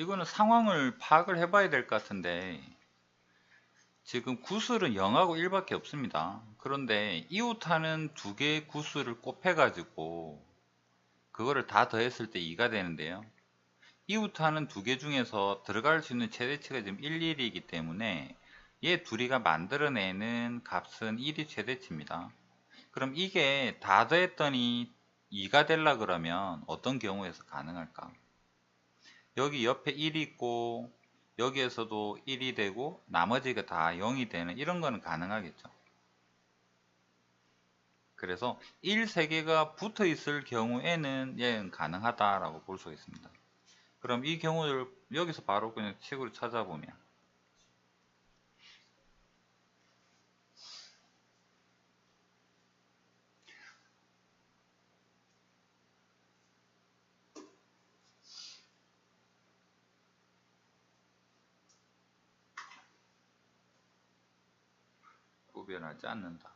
이거는 상황을 파악을 해봐야 될 것 같은데 지금 구슬은 0하고 1밖에 없습니다. 그런데 이웃하는 두 개의 구슬을 곱해가지고 그거를 다 더했을 때 2가 되는데요. 이웃하는 두 개 중에서 들어갈 수 있는 최대치가 지금 1, 1이기 때문에 얘 둘이가 만들어내는 값은 1이 최대치입니다. 그럼 이게 다 더했더니 2가 되려 그러면 어떤 경우에서 가능할까? 여기 옆에 1이 있고 여기에서도 1이 되고 나머지가 다 0이 되는 이런 거는 가능하겠죠. 그래서 1, 3개가 붙어 있을 경우에는 얘는 가능하다라고 볼 수 있습니다. 그럼 이 경우를 여기서 바로 그냥 책으로 찾아보면 구별하지 않는다.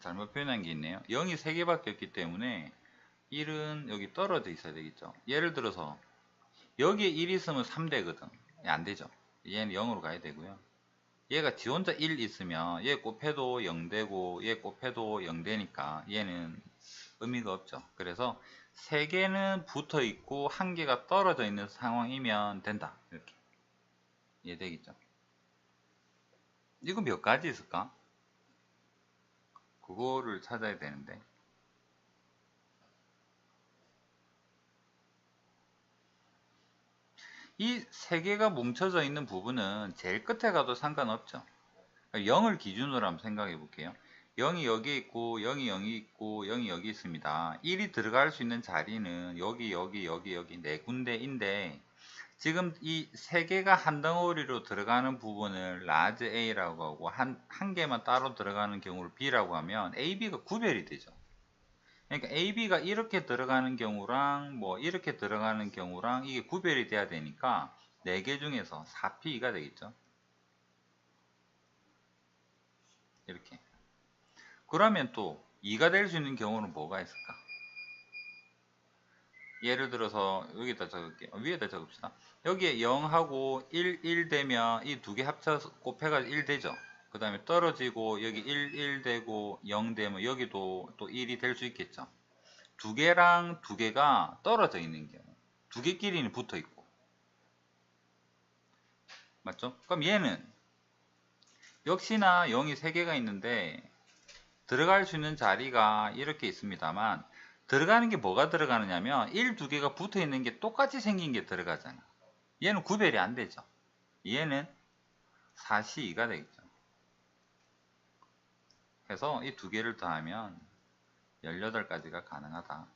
잘못 표현한 게 있네요. 0이 3개밖에 없기 때문에 1은 여기 떨어져 있어야 되겠죠. 예를 들어서 여기에 1이 있으면 3되거든. 안 되죠. 얘는 0으로 가야 되고요. 얘가 지 혼자 1 있으면 얘 곱해도 0되고 얘 곱해도 0되니까 얘는 의미가 없죠. 그래서 3개는 붙어 있고 1개가 떨어져 있는 상황이면 된다. 이렇게 이해되겠죠. 이거 몇 가지 있을까? 그거를 찾아야 되는데. 이 세 개가 뭉쳐져 있는 부분은 제일 끝에 가도 상관없죠. 0을 기준으로 한번 생각해 볼게요. 0이 여기 있고 0이 여기 있고 0이 여기 있습니다. 1이 들어갈 수 있는 자리는 여기 여기 여기 여기 네 군데인데 지금 이 세 개가 한 덩어리로 들어가는 부분을 라즈 A라고 하고 한, 한 개만 따로 들어가는 경우를 B라고 하면 A, B가 구별이 되죠. 그러니까 A, B가 이렇게 들어가는 경우랑 뭐 이렇게 들어가는 경우랑 이게 구별이 돼야 되니까 4개 중에서 4P가 되겠죠. 이렇게. 그러면 또 2가 될 수 있는 경우는 뭐가 있을까? 예를 들어서 여기다 적을게요. 위에다 적읍시다. 여기에 0하고 1, 1 되면 이 두 개 합쳐서 곱해가지고 1 되죠. 그 다음에 떨어지고 여기 1, 1 되고 0 되면 여기도 또 1이 될 수 있겠죠. 두 개랑 두 개가 떨어져 있는 경우. 두 개끼리는 붙어 있고. 맞죠? 그럼 얘는 역시나 0이 3개가 있는데 들어갈 수 있는 자리가 이렇게 있습니다만 들어가는 게 뭐가 들어가느냐면 1, 두 개가 붙어 있는 게 똑같이 생긴 게 들어가잖아. 얘는 구별이 안 되죠. 얘는 4시 2가 되겠죠. 그래서 이 두 개를 더하면 18가지가 가능하다.